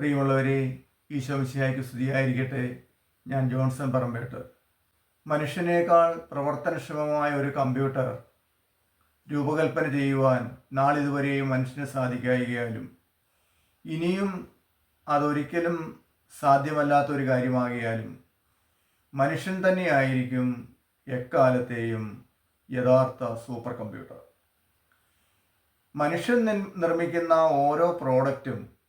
പ്രിയമുള്ളവരെ ഈശോമിശിഹായ്ക്ക് സ്തുതിയായിരിക്കട്ടെ. ഞാൻ ജോൺസൺ പറമ്പേട്ട്. മനുഷ്യനേക്കാൾ പ്രവർത്തനക്ഷമമായ ഒരു കമ്പ്യൂട്ടർ രൂപകൽപ്പന ചെയ്യുവാൻ നാളിതുവരെയും മനുഷ്യന് സാധിക്കായികയാലും ഇനിയും അതൊരിക്കലും സാധ്യമല്ലാത്ത ഒരു കാര്യമാകിയാലും മനുഷ്യൻ തന്നെയായിരിക്കും എക്കാലത്തെയും യഥാർത്ഥ സൂപ്പർ കമ്പ്യൂട്ടർ. മനുഷ്യൻ നിർമ്മിക്കുന്ന ഓരോ പ്രോഡക്റ്റും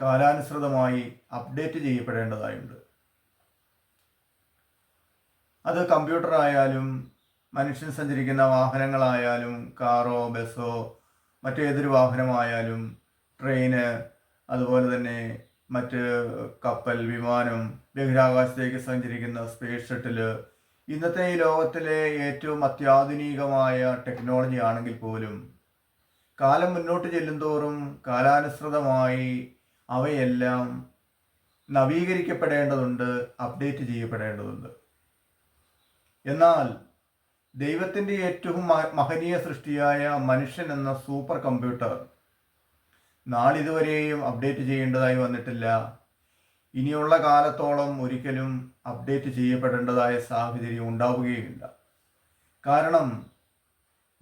കാലാനുസൃതമായി അപ്ഡേറ്റ് ചെയ്യപ്പെടേണ്ടതായുണ്ട്. അത് കമ്പ്യൂട്ടർ ആയാലും മനുഷ്യൻ സഞ്ചരിക്കുന്ന വാഹനങ്ങളായാലും കാറോ ബസ്സോ മറ്റേതൊരു വാഹനമായാലും ട്രെയിന് അതുപോലെ തന്നെ മറ്റ് കപ്പൽ വിമാനം ബഹിരാകാശത്തേക്ക് സഞ്ചരിക്കുന്ന സ്പേസ് ഷട്ടിൽ ഇന്നത്തെ ഈ ലോകത്തിലെ ഏറ്റവും അത്യാധുനികമായ ടെക്നോളജി ആണെങ്കിൽ പോലും കാലം മുന്നോട്ട് ചെല്ലുന്തോറും കാലാനുസൃതമായി അവയെല്ലാം നവീകരിക്കപ്പെടേണ്ടതുണ്ട് അപ്ഡേറ്റ് ചെയ്യപ്പെടേണ്ടതുണ്ട്. എന്നാൽ ദൈവത്തിന്റെ ഏറ്റവും മഹനീയ സൃഷ്ടിയായ മനുഷ്യൻ എന്ന സൂപ്പർ കമ്പ്യൂട്ടർ നാളിതുവരെയും അപ്ഡേറ്റ് ചെയ്യേണ്ടതായി വന്നിട്ടില്ല. ഇനിയുള്ള കാലത്തോളം ഒരിക്കലും അപ്ഡേറ്റ് ചെയ്യപ്പെടേണ്ടതായ സാഹചര്യം ഉണ്ടാവുകയുമില്ല. കാരണം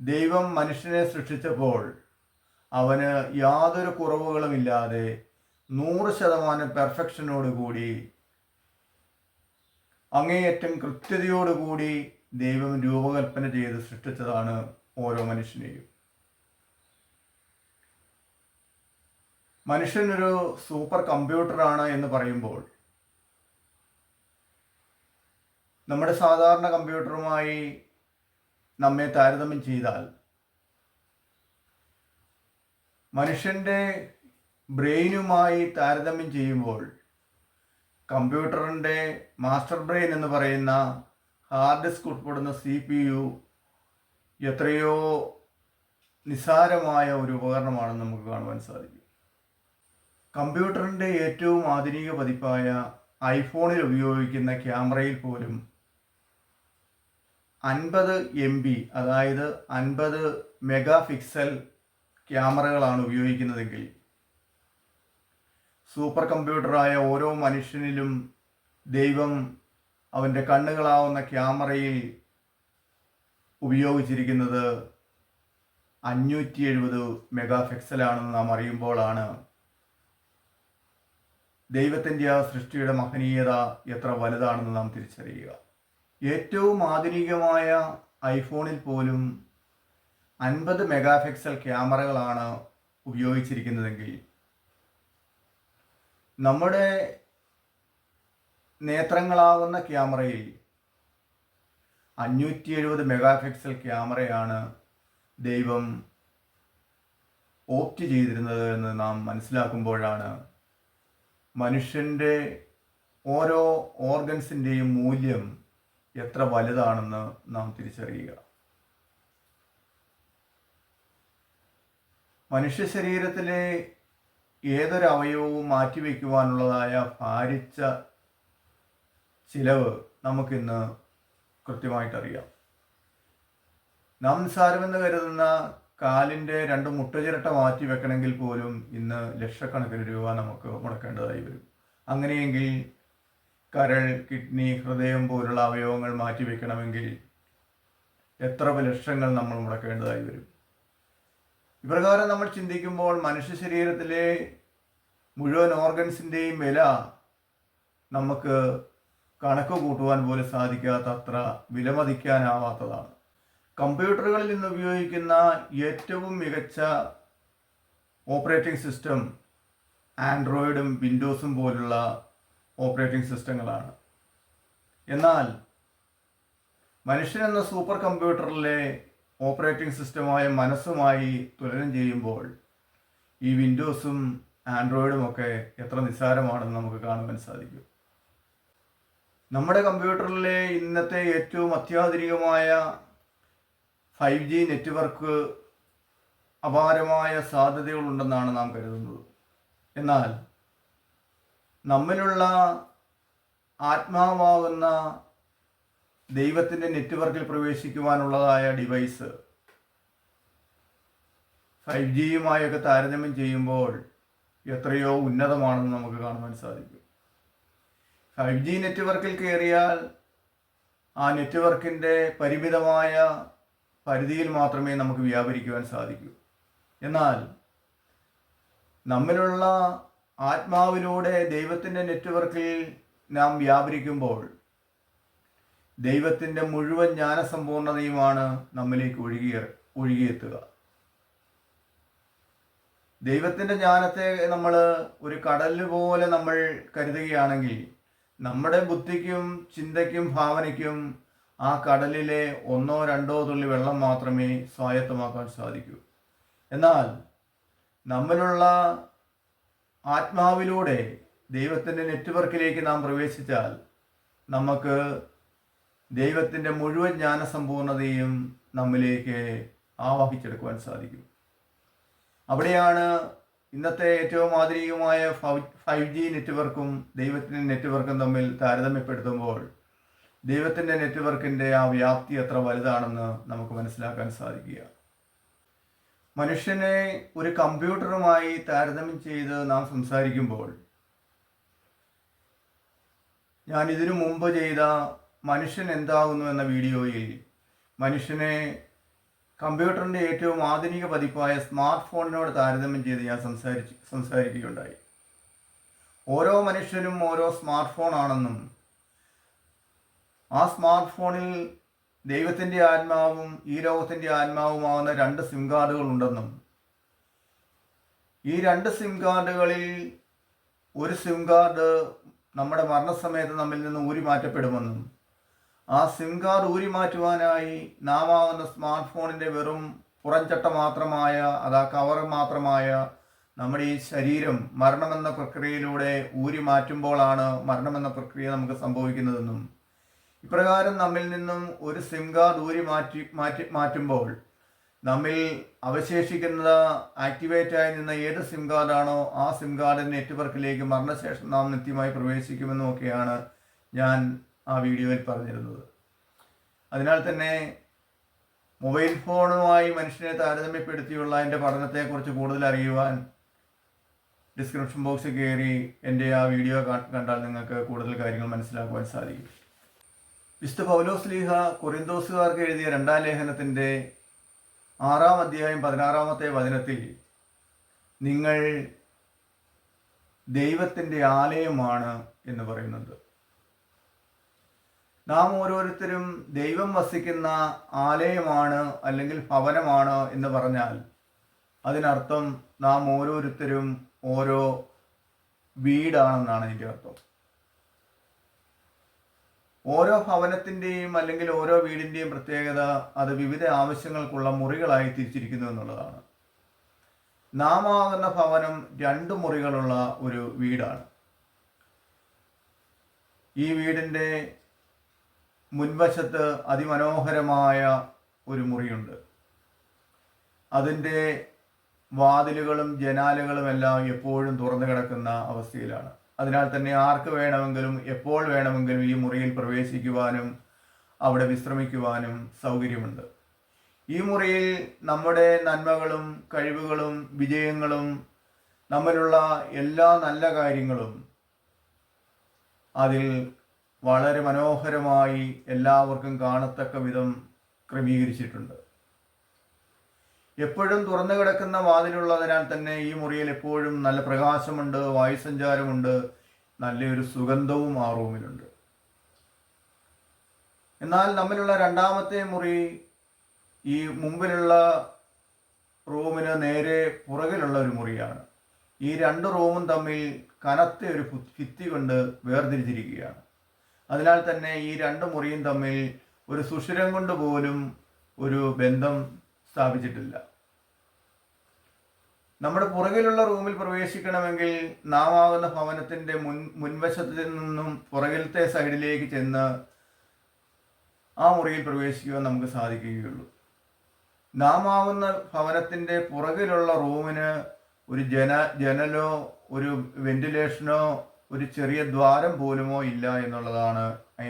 ദൈവം മനുഷ്യനെ സൃഷ്ടിച്ചപ്പോൾ അവന് യാതൊരു കുറവുകളുമില്ലാതെ നൂറ് ശതമാനം പെർഫെക്ഷനോടുകൂടി അങ്ങേയറ്റം കൃത്യതയോടുകൂടി ദൈവം രൂപകൽപ്പന ചെയ്ത് സൃഷ്ടിച്ചതാണ് ഓരോ മനുഷ്യനെയും. മനുഷ്യനൊരു സൂപ്പർ കമ്പ്യൂട്ടറാണ് എന്ന് പറയുമ്പോൾ നമ്മുടെ സാധാരണ കമ്പ്യൂട്ടറുമായി നമ്മെ താരതമ്യം ചെയ്താൽ മനുഷ്യന്റെ ബ്രെയിനുമായി താരതമ്യം ചെയ്യുമ്പോൾ കമ്പ്യൂട്ടറിന്റെ മാസ്റ്റർ ബ്രെയിൻ എന്ന് പറയുന്ന ഹാർഡ് ഡിസ്ക് ഉൾപ്പെടുന്ന സി പി യു എത്രയോ നിസ്സാരമായ ഒരു ഉപകരണമാണെന്ന് നമുക്ക് കാണുവാൻ സാധിക്കും. കമ്പ്യൂട്ടറിന്റെ ഏറ്റവും ആധുനിക പതിപ്പായ ഐഫോണിൽ ഉപയോഗിക്കുന്ന ക്യാമറയിൽ പോലും അൻപത് എം ബി അതായത് അൻപത് മെഗാ പിക്സൽ ക്യാമറകളാണ് ഉപയോഗിക്കുന്നതെങ്കിൽ സൂപ്പർ കമ്പ്യൂട്ടറായ ഓരോ മനുഷ്യനിലും ദൈവം അവന്റെ കണ്ണുകളാവുന്ന ക്യാമറയിൽ ഉപയോഗിച്ചിരിക്കുന്നത് അഞ്ഞൂറ്റി എഴുപത് മെഗാ പിക്സലാണെന്ന് നാം അറിയുമ്പോഴാണ്. ദൈവത്തിന്റെ ആ സൃഷ്ടിയുടെ മഹനീയത എത്ര വലുതാണെന്ന് നാം തിരിച്ചറിയുക. ഏറ്റവും ആധുനികമായ ഐഫോണിൽ പോലും അൻപത് മെഗാ പിക്സൽ ക്യാമറകളാണ് ഉപയോഗിച്ചിരിക്കുന്നതെങ്കിൽ നമ്മുടെ നേത്രങ്ങളാവുന്ന ക്യാമറയിൽ അഞ്ഞൂറ്റി എഴുപത് മെഗാ പിക്സൽ ക്യാമറയാണ് ദൈവം ഓപ്റ്റ് ചെയ്തിരുന്നത് എന്ന് നാം മനസ്സിലാക്കുമ്പോഴാണ് മനുഷ്യന്റെ ഓരോ ഓർഗൻസിന്റെയും മൂല്യം എത്ര വലുതാണെന്ന് നാം തിരിച്ചറിയുക. മനുഷ്യ ശരീരത്തിലെ ഏതൊരു അവയവവും മാറ്റിവെക്കുവാനുള്ളതായ ഭാരിച്ച ചിലവ് നമുക്കിന്ന് കൃത്യമായിട്ടറിയാം. നാം നിസ്സാരമെന്ന് കരുതുന്ന കാലിന്റെ രണ്ട് മുട്ടചിരട്ട മാറ്റി വെക്കണമെങ്കിൽ പോലും ഇന്ന് ലക്ഷക്കണക്കിന് രൂപ നമുക്ക് മുടക്കേണ്ടതായി വരും. അങ്ങനെയെങ്കിൽ കരൾ കിഡ്നി ഹൃദയം പോലുള്ള അവയവങ്ങൾ മാറ്റി വെക്കണമെങ്കിൽ എത്ര ലക്ഷങ്ങൾ നമ്മൾ മുടക്കേണ്ടതായി വരും? ഇപ്രകാരം നമ്മൾ ചിന്തിക്കുമ്പോൾ മനുഷ്യ ശരീരത്തിലെ മുഴുവൻ ഓർഗൻസിന്റെയും വില നമുക്ക് കണക്ക് കൂട്ടുവാൻ പോലും സാധിക്കാത്ത അത്ര വിലമതിക്കാനാവാത്തതാണ്. കമ്പ്യൂട്ടറുകളിൽ നിന്ന് ഉപയോഗിക്കുന്ന ഏറ്റവും മികച്ച ഓപ്പറേറ്റിംഗ് സിസ്റ്റം ആൻഡ്രോയിഡും വിൻഡോസും പോലുള്ള ഓപ്പറേറ്റിംഗ് സിസ്റ്റങ്ങളാണ്. എന്നാൽ മനുഷ്യൻ എന്ന സൂപ്പർ കമ്പ്യൂട്ടറിലെ ഓപ്പറേറ്റിംഗ് സിസ്റ്റമായ മനസ്സുമായി തുലനം ചെയ്യുമ്പോൾ ഈ വിൻഡോസും ആൻഡ്രോയിഡും ഒക്കെ എത്ര നിസ്സാരമാണെന്ന് നമുക്ക് കാണുവാൻ സാധിക്കും. നമ്മുടെ കമ്പ്യൂട്ടറിലെ ഇന്നത്തെ ഏറ്റവും അത്യാധുനികമായ ഫൈവ് ജി നെറ്റ്വർക്ക് അപാരമായ സാധ്യതകളുണ്ടെന്നാണ് നാം കരുതുന്നത്. എന്നാൽ നമ്മിലുള്ള ആത്മാവാകുന്ന ദൈവത്തിന്റെ നെറ്റ്വർക്കിൽ പ്രവേശിക്കുവാനുള്ളതായ ഡിവൈസ് ഫൈവ് ജിയുമായൊക്കെ താരതമ്യം ചെയ്യുമ്പോൾ എത്രയോ ഉന്നതമാണെന്ന് നമുക്ക് കാണുവാൻ സാധിക്കും. ഫൈവ് ജി നെറ്റ്വർക്കിൽ കയറിയാൽ ആ നെറ്റ്വർക്കിന്റെ പരിമിതമായ പരിധിയിൽ മാത്രമേ നമുക്ക് വ്യാപരിക്കുവാൻ സാധിക്കൂ. എന്നാൽ നമ്മിലുള്ള ആത്മാവിലൂടെ ദൈവത്തിന്റെ നെറ്റ്വർക്കിൽ നാം വ്യാപരിക്കുമ്പോൾ ദൈവത്തിന്റെ മുഴുവൻ ജ്ഞാനസമ്പൂർണതയുമാണ് നമ്മിലേക്ക് ഒഴുകിയ ഒഴുകിയെത്തുക. ദൈവത്തിന്റെ ജ്ഞാനത്തെ നമ്മൾ ഒരു കടൽ പോലെ നമ്മൾ കരുതുകയാണെങ്കിൽ നമ്മുടെ ബുദ്ധിക്കും ചിന്തയ്ക്കും ഭാവനയ്ക്കും ആ കടലിലെ ഒന്നോ രണ്ടോ തുള്ളി വെള്ളം മാത്രമേ സ്വായത്തമാക്കാൻ സാധിക്കൂ. എന്നാൽ നമ്മിലുള്ള ആത്മാവിലൂടെ ദൈവത്തിന്റെ നെറ്റ്വർക്കിലേക്ക് നാം പ്രവേശിച്ചാൽ നമുക്ക് ദൈവത്തിന്റെ മുഴുവൻ ജ്ഞാനസമ്പൂർണതയും നമ്മിലേക്ക് ആവാഹിച്ചെടുക്കുവാൻ സാധിക്കും. അവിടെയാണ് ഇന്നത്തെ ഏറ്റവും ആധുനികമായ ഫൈവ് ജി നെറ്റ്വർക്കും ദൈവത്തിന്റെ നെറ്റ്വർക്കും തമ്മിൽ താരതമ്യപ്പെടുത്തുമ്പോൾ ദൈവത്തിന്റെ നെറ്റ്വർക്കിന്റെ ആ വ്യാപ്തി എത്ര വലുതാണെന്ന് നമുക്ക് മനസ്സിലാക്കാൻ സാധിക്കുക. മനുഷ്യനെ ഒരു കമ്പ്യൂട്ടറുമായി താരതമ്യം ചെയ്ത് നാം സംസാരിക്കുമ്പോൾ ഞാൻ ഇതിനു മുമ്പ് ചെയ്ത മനുഷ്യൻ എന്താകുന്നു എന്ന വീഡിയോയിൽ മനുഷ്യനെ കമ്പ്യൂട്ടറിന്റെ ഏറ്റവും ആധുനിക പതിപ്പായ സ്മാർട്ട് ഫോണിനോട് താരതമ്യം ചെയ്ത് ഞാൻ സംസാരിച്ച് സംസാരിക്കുകയുണ്ടായി. ഓരോ മനുഷ്യനും ഓരോ സ്മാർട്ട് ഫോൺ ആണെന്നും ആ സ്മാർട്ട് ഫോണിൽ ദൈവത്തിന്റെ ആത്മാവും ഈ ലോകത്തിന്റെ ആത്മാവുമാവുന്ന രണ്ട് സിം കാർഡുകൾ ഉണ്ടെന്നും ഈ രണ്ട് സിം കാർഡുകളിൽ ഒരു സിം കാർഡ് നമ്മുടെ മരണസമയത്ത് നമ്മിൽ നിന്ന് ഊരി മാറ്റപ്പെടുമെന്നും ആ സിം കാർഡ് ഊരി മാറ്റുവാനായി നാം ആവുന്ന സ്മാർട്ട് ഫോണിന്റെ വെറും പുറംചട്ട മാത്രമായ അതാ കവർ മാത്രമായ നമ്മുടെ ഈ ശരീരം മരണമെന്ന പ്രക്രിയയിലൂടെ ഊരി മാറ്റുമ്പോഴാണ് മരണമെന്ന പ്രക്രിയ നമുക്ക് സംഭവിക്കുന്നതെന്നും ഇപ്രകാരം നമ്മിൽ നിന്നും ഒരു സിം കാർഡ് ഊരി മാറ്റി മാറ്റി മാറ്റുമ്പോൾ നമ്മിൽ അവശേഷിക്കുന്ന ആക്ടിവേറ്റായി നിന്ന ഏത് സിം കാർഡാണോ ആ സിം കാർഡിന്റെ നെറ്റ്വർക്കിലേക്ക് മരണശേഷം നാം നിത്യമായി പ്രവേശിക്കുമെന്നും ഒക്കെയാണ് ഞാൻ ആ വീഡിയോയിൽ പറഞ്ഞിരുന്നത്. അതിനാൽ തന്നെ മൊബൈൽ ഫോണുമായി മനുഷ്യനെ താരതമ്യപ്പെടുത്തിയുള്ള എന്റെ പഠനത്തെക്കുറിച്ച് കൂടുതൽ അറിയുവാൻ ഡിസ്ക്രിപ്ഷൻ ബോക്സിൽ കയറി എന്റെ ആ വീഡിയോ കണ്ടാൽ നിങ്ങൾക്ക് കൂടുതൽ കാര്യങ്ങൾ മനസ്സിലാക്കുവാൻ സാധിക്കും. വിശുദ്ധ പൗലോസ് ലീഹ കൊറിന്തോസുകാർക്ക് എഴുതിയ രണ്ടാം ലേഖനത്തിന്റെ ആറാം അധ്യായം പതിനാറാമത്തെ വചനത്തിൽ നിങ്ങൾ ദൈവത്തിന്റെ ആലയമാണ് എന്ന് പറയുന്നുണ്ട്. നാം ഓരോരുത്തരും ദൈവം വസിക്കുന്ന ആലയമാണ് അല്ലെങ്കിൽ ഭവനമാണ് എന്ന് പറഞ്ഞാൽ അതിനർത്ഥം നാം ഓരോരുത്തരും ഓരോ വീടാണെന്നാണ് എന്റെ അർത്ഥം. ഓരോ ഭവനത്തിന്റെയും അല്ലെങ്കിൽ ഓരോ വീടിന്റെയും പ്രത്യേകത അത് വിവിധ ആവശ്യങ്ങൾക്കുള്ള മുറികളായി തിരിച്ചിരിക്കുന്നു എന്നുള്ളതാണ്. നാം ആകുന്ന ഭവനം രണ്ട് മുറികളുള്ള ഒരു വീടാണ്. ഈ വീടിന്റെ മുൻവശത്ത് അതിമനോഹരമായ ഒരു മുറിയുണ്ട്. അതിന്റെ വാതിലുകളും ജനാലുകളും എല്ലാം എപ്പോഴും തുറന്നു കിടക്കുന്ന അവസ്ഥയിലാണ്. അതിനാൽ തന്നെ ആർക്ക് വേണമെങ്കിലും എപ്പോൾ വേണമെങ്കിലും ഈ മുറിയിൽ പ്രവേശിക്കുവാനും അവിടെ വിശ്രമിക്കുവാനും സൗകര്യമുണ്ട്. ഈ മുറിയിൽ നമ്മുടെ നന്മകളും കഴിവുകളും വിജയങ്ങളും നമ്മിലുള്ള എല്ലാ നല്ല കാര്യങ്ങളും അതിൽ വളരെ മനോഹരമായി എല്ലാവർക്കും കാണത്തക്ക വിധം ക്രമീകരിച്ചിട്ടുണ്ട്. എപ്പോഴും തുറന്നു കിടക്കുന്ന വാതിലുള്ളതിനാൽ തന്നെ ഈ മുറിയിൽ എപ്പോഴും നല്ല പ്രകാശമുണ്ട് വായുസഞ്ചാരമുണ്ട് നല്ലൊരു സുഗന്ധവും ആ റൂമിലുണ്ട് എന്നാൽ നമ്മിലുള്ള രണ്ടാമത്തെ മുറി ഈ മുമ്പിലുള്ള റൂമിന് നേരെ പുറകിലുള്ള ഒരു മുറിയാണ്. ഈ രണ്ട് റൂമും തമ്മിൽ കനത്ത ഒരു ഭിത്തി കൊണ്ട് വേർതിരിച്ചിരിക്കുകയാണ്. അതിനാൽ തന്നെ ഈ രണ്ട് മുറിയും തമ്മിൽ ഒരു സുഷിരം കൊണ്ട് പോലും ഒരു ബന്ധം സ്ഥാപിച്ചിട്ടില്ല. നമ്മുടെ പുറകിലുള്ള റൂമിൽ പ്രവേശിക്കണമെങ്കിൽ നാം ആകുന്ന ഭവനത്തിന്റെ മുൻ മുൻവശത്തിൽ നിന്നും പുറകിലത്തെ സൈഡിലേക്ക് ചെന്ന് ആ മുറിയിൽ പ്രവേശിക്കുവാൻ നമുക്ക് സാധിക്കുകയുള്ളൂ. നാം ആകുന്ന ഭവനത്തിന്റെ പുറകിലുള്ള റൂമിന് ഒരു ജന ജനലോ ഒരു വെന്റിലേഷനോ ഒരു ചെറിയ ദ്വാരം പോലുമോ ഇല്ല എന്നുള്ളതാണ്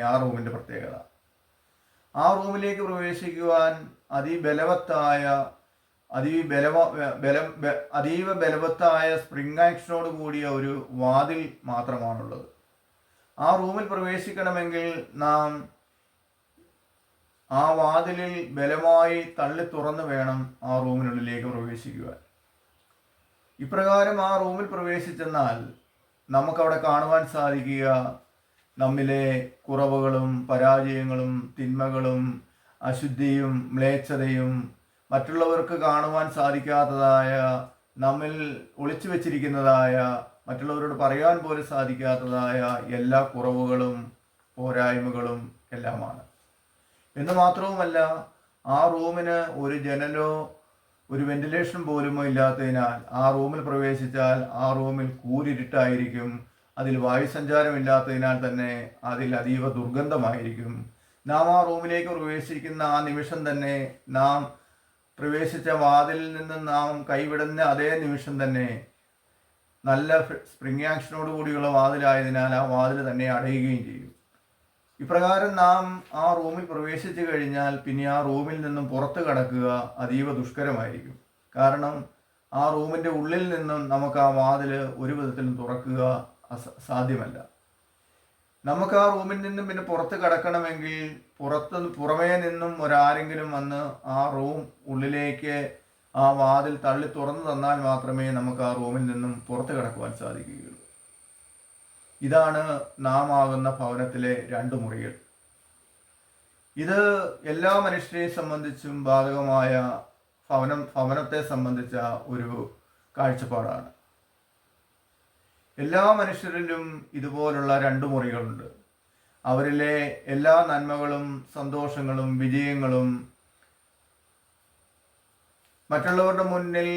ആ റൂമിന്റെ പ്രത്യേകത. ആ റൂമിലേക്ക് പ്രവേശിക്കുവാൻ അതിബലവത്തായ അതീ ബലവ ബലം അതീവ ബലവത്തായ സ്പ്രിംഗ് ആക്ഷനോട് കൂടിയ ഒരു വാതിൽ മാത്രമാണുള്ളത്. ആ റൂമിൽ പ്രവേശിക്കണമെങ്കിൽ നാം ആ വാതിലിൽ ബലമായി തള്ളി തുറന്ന് വേണം ആ റൂമിനുള്ളിലേക്ക് പ്രവേശിക്കുവാൻ. ഇപ്രകാരം ആ റൂമിൽ പ്രവേശിച്ചെന്നാൽ നമുക്കവിടെ കാണുവാൻ സാധിക്കുക. നമ്മിലെ കുറവുകളും പരാജയങ്ങളും തിന്മകളും അശുദ്ധിയും മ്ലേച്ഛതയും മറ്റുള്ളവർക്ക് കാണുവാൻ സാധിക്കാത്തതായ നമ്മിൽ ഒളിച്ചു വെച്ചിരിക്കുന്നതായ മറ്റുള്ളവരോട് പറയാൻ പോലും സാധിക്കാത്തതായ എല്ലാ കുറവുകളും പോരായ്മകളും എല്ലാമാണ്. എന്ന് മാത്രവുമല്ല ആ റൂമിന് ഒരു ജനലോ ഒരു വെന്റിലേഷൻ പോലുമോ ഇല്ലാത്തതിനാൽ ആ റൂമിൽ പ്രവേശിച്ചാൽ ആ റൂമിൽ കൂരിരുട്ടായിരിക്കും. അതിൽ വായു വായുസഞ്ചാരമില്ലാത്തതിനാൽ തന്നെ അതിൽ അതീവ ദുർഗന്ധമായിരിക്കും. നാം ആ റൂമിലേക്ക് പ്രവേശിക്കുന്ന ആ നിമിഷം തന്നെ നാം പ്രവേശിച്ച വാതിലിൽ നിന്ന് നാം കൈവിടുന്ന അതേ നിമിഷം തന്നെ നല്ല സ്പ്രിംഗ് ആക്ഷനോട് കൂടിയുള്ള വാതിലായതിനാൽ ആ വാതിൽ തന്നെ അടയുകയും ചെയ്യും. ഇപ്രകാരം നാം ആ റൂമിൽ പ്രവേശിച്ചു കഴിഞ്ഞാൽ പിന്നെ ആ റൂമിൽ നിന്നും പുറത്തു കടക്കുക അതീവ ദുഷ്കരമായിരിക്കും. കാരണം ആ റൂമിന്റെ ഉള്ളിൽ നിന്നും നമുക്ക് ആ വാതിൽ ഒരു വിധത്തിലും തുറക്കുക സാധ്യമല്ല. നമുക്ക് ആ റൂമിൽ നിന്നും പിന്നെ പുറത്ത് കടക്കണമെങ്കിൽ പുറത്ത് പുറമേ നിന്നും ഒരാരെങ്കിലും വന്ന് ആ റൂം ഉള്ളിലേക്ക് ആ വാതിൽ തള്ളി തുറന്നു തന്നാൽ മാത്രമേ നമുക്ക് ആ റൂമിൽ നിന്നും പുറത്ത് കടക്കുവാൻ സാധിക്കുകയുള്ളൂ. ഇതാണ് നാം ആകുന്ന ഭവനത്തിലെ രണ്ട് മുറികൾ. ഇത് എല്ലാ മനുഷ്യരെയും സംബന്ധിച്ചും ബാധകമായ ഭവനം ഭവനത്തെ സംബന്ധിച്ച ഒരു കാഴ്ചപ്പാടാണ്. എല്ലാ മനുഷ്യരിലും ഇതുപോലുള്ള രണ്ട് മുറികളുണ്ട്. അവരിലെ എല്ലാ നന്മകളും സന്തോഷങ്ങളും വിജയങ്ങളും മറ്റുള്ളവരുടെ മുന്നിൽ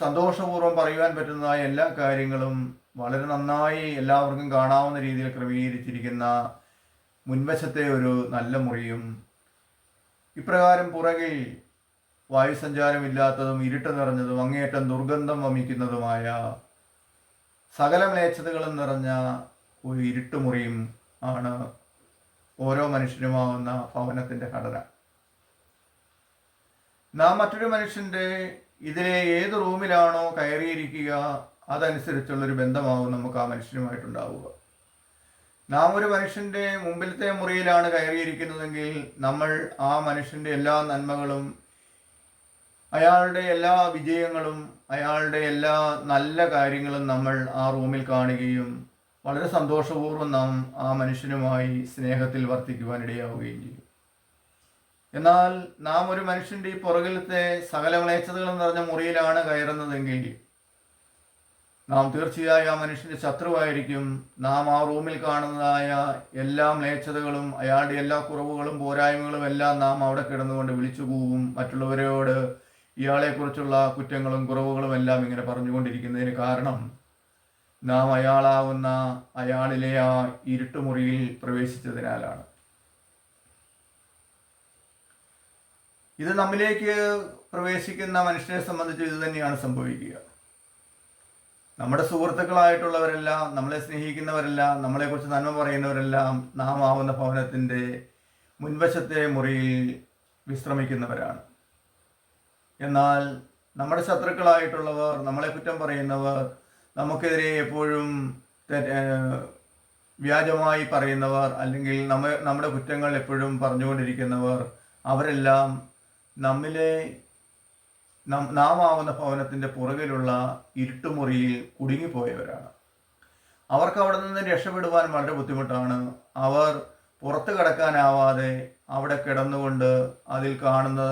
സന്തോഷപൂർവം പറയുവാൻ പറ്റുന്നതായ എല്ലാ കാര്യങ്ങളും വളരെ നന്നായി എല്ലാവർക്കും കാണാവുന്ന രീതിയിൽ ക്രമീകരിച്ചിരിക്കുന്ന മുൻവശത്തെ ഒരു നല്ല മുറിയും ഇപ്രകാരം പുറകിൽ വായുസഞ്ചാരമില്ലാത്തതും ഇരുട്ട് നിറഞ്ഞതും അങ്ങേയറ്റം ദുർഗന്ധം വമിക്കുന്നതുമായ സകല മ്ലേച്ഛതകളും നിറഞ്ഞ ഒരു ഇരുട്ടുമുറിയും ആണ് ഓരോ മനുഷ്യനുമാവുന്ന ഭവനത്തിന്റെ ഘടന. നാം മറ്റൊരു മനുഷ്യന്റെ ഇതിലെ ഏത് റൂമിലാണോ കയറിയിരിക്കുക അതനുസരിച്ചുള്ളൊരു ബന്ധമാവും നമുക്ക് ആ മനുഷ്യനുമായിട്ടുണ്ടാവുക നാം ഒരു മനുഷ്യന്റെ മുമ്പിലത്തെ മുറിയിലാണ് കയറിയിരിക്കുന്നതെങ്കിൽ നമ്മൾ ആ മനുഷ്യന്റെ എല്ലാ നന്മകളും അയാളുടെ എല്ലാ വിജയങ്ങളും അയാളുടെ എല്ലാ നല്ല കാര്യങ്ങളും നമ്മൾ ആ റൂമിൽ കാണുകയും വളരെ സന്തോഷപൂർവം നാം ആ മനുഷ്യനുമായി സ്നേഹത്തിൽ വർത്തിക്കുവാനിടയാവുകയും ചെയ്യും. എന്നാൽ നാം ഒരു മനുഷ്യന്റെ ഈ പുറകിലത്തെ സകല മ്ലേച്ഛതകളും നിറഞ്ഞ മുറിയിലാണ് കയറുന്നതെങ്കിൽ നാം തീർച്ചയായും ആ മനുഷ്യന്റെ ശത്രുവായിരിക്കും. നാം ആ റൂമിൽ കാണുന്നതായ എല്ലാ മ്ലേച്ഛതകളും അയാളുടെ എല്ലാ കുറവുകളും പോരായ്മകളും എല്ലാം നാം അവിടെ കിടന്നുകൊണ്ട് വിളിച്ചു പോവും മറ്റുള്ളവരോട് ഇയാളെക്കുറിച്ചുള്ള കുറ്റങ്ങളും കുറവുകളും എല്ലാം ഇങ്ങനെ പറഞ്ഞുകൊണ്ടിരിക്കുന്നതിന് കാരണം നാം അയാളാവുന്ന അയാളിലെ ആ ഇരുട്ടുമുറിയിൽ പ്രവേശിച്ചതിനാലാണ്. ഇത് നമ്മിലേക്ക് പ്രവേശിക്കുന്ന മനുഷ്യനെ സംബന്ധിച്ച് ഇത് തന്നെയാണ് സംഭവിക്കുക. നമ്മുടെ സുഹൃത്തുക്കളായിട്ടുള്ളവരെല്ലാം നമ്മളെ സ്നേഹിക്കുന്നവരെല്ലാം നമ്മളെക്കുറിച്ച് നന്മ പറയുന്നവരെല്ലാം നാം ആവുന്ന ഭവനത്തിന്റെ മുൻവശത്തെ മുറിയിൽ വിശ്രമിക്കുന്നവരാണ്. എന്നാൽ നമ്മുടെ ശത്രുക്കളായിട്ടുള്ളവർ നമ്മളെ കുറ്റം പറയുന്നവർ നമുക്കെതിരെ എപ്പോഴും വ്യാജമായി പറയുന്നവർ അല്ലെങ്കിൽ നമ്മ നമ്മുടെ കുറ്റങ്ങൾ എപ്പോഴും പറഞ്ഞുകൊണ്ടിരിക്കുന്നവർ അവരെല്ലാം നമ്മിലെ നം- ആവുന്ന ഭവനത്തിന്റെ പുറകിലുള്ള ഇരുട്ടുമുറിയിൽ കുടുങ്ങിപ്പോയവരാണ്. അവർക്ക് അവിടെ നിന്ന് രക്ഷപ്പെടുവാൻ വളരെ ബുദ്ധിമുട്ടാണ്. അവർ പുറത്തു കടക്കാനാവാതെ അവിടെ കിടന്നുകൊണ്ട് അതിൽ കാണുന്ന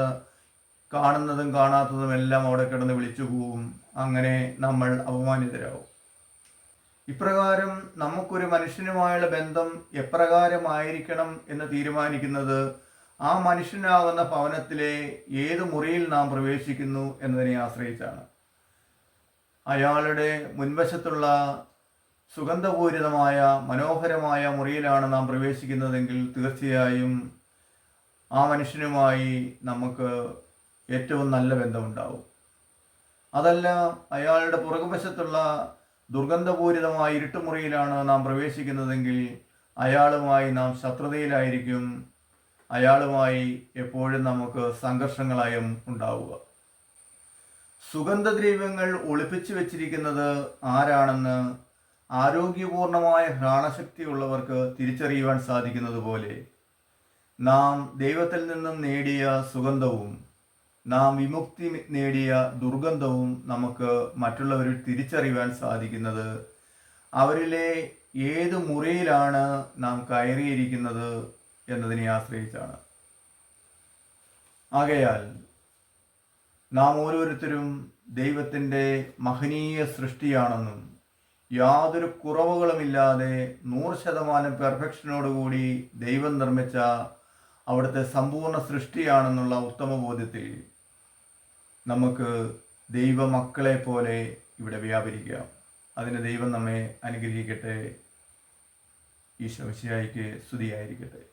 കാണുന്നതും കാണാത്തതും എല്ലാം അവിടെ കിടന്ന് വിളിച്ചു പോവും അങ്ങനെ നമ്മൾ അപമാനിതരാകും ഇപ്രകാരം നമുക്കൊരു മനുഷ്യനുമായുള്ള ബന്ധം എപ്രകാരമായിരിക്കണം എന്ന് തീരുമാനിക്കുന്നത് ആ മനുഷ്യനാകുന്ന ഭവനത്തിലെ ഏത് മുറിയിൽ നാം പ്രവേശിക്കുന്നു എന്നതിനെ ആശ്രയിച്ചാണ്. അയാളുടെ മുൻവശത്തുള്ള സുഗന്ധപൂരിതമായ മനോഹരമായ മുറിയിലാണ് നാം പ്രവേശിക്കുന്നതെങ്കിൽ തീർച്ചയായും ആ മനുഷ്യനുമായി നമുക്ക് ഏറ്റവും നല്ല ബന്ധമുണ്ടാവും. അതല്ല അയാളുടെ പുറകുവശത്തുള്ള ദുർഗന്ധപൂരിതമായ ഇരുട്ടുമുറിയിലാണ് നാം പ്രവേശിക്കുന്നതെങ്കിൽ അയാളുമായി നാം ശത്രുതയിലായിരിക്കും അയാളുമായി എപ്പോഴും നമുക്ക് സംഘർഷങ്ങളായും ഉണ്ടാവുക. സുഗന്ധദ്രവ്യങ്ങൾ ഒളിപ്പിച്ചു വെച്ചിരിക്കുന്നത് ആരാണെന്ന് ആരോഗ്യപൂർണമായ ഘ്രാണശക്തിയുള്ളവർക്ക് തിരിച്ചറിയുവാൻ സാധിക്കുന്നത് പോലെ നാം ദൈവത്തിൽ നിന്നും നേടിയ സുഗന്ധവും നാം വിമുക്തി നേടിയ ദുർഗന്ധവും നമുക്ക് മറ്റുള്ളവരിൽ തിരിച്ചറിയുവാൻ സാധിക്കുന്നത് അവരിലെ ഏത് മുറിയിലാണ് നാം കയറിയിരിക്കുന്നത് എന്നതിനെ ആശ്രയിച്ചാണ്. ആകയാൽ നാം ഓരോരുത്തരും ദൈവത്തിന്റെ മഹനീയ സൃഷ്ടിയാണെന്നും യാതൊരു കുറവുകളുമില്ലാതെ നൂറ് ശതമാനം പെർഫെക്ഷനോടുകൂടി ദൈവം നിർമ്മിച്ച അവിടുത്തെ സമ്പൂർണ സൃഷ്ടിയാണെന്നുള്ള ഉത്തമ ബോധ്യത്തിൽ നമുക്ക് ദൈവമക്കളെ പോലെ ഇവിടെ വ്യാപരിക്കാം. അതിന് ദൈവം നമ്മെ അനുഗ്രഹിക്കട്ടെ. ഈശോ ശിയായിക്ക് സ്തുതിയായിരിക്കട്ടെ.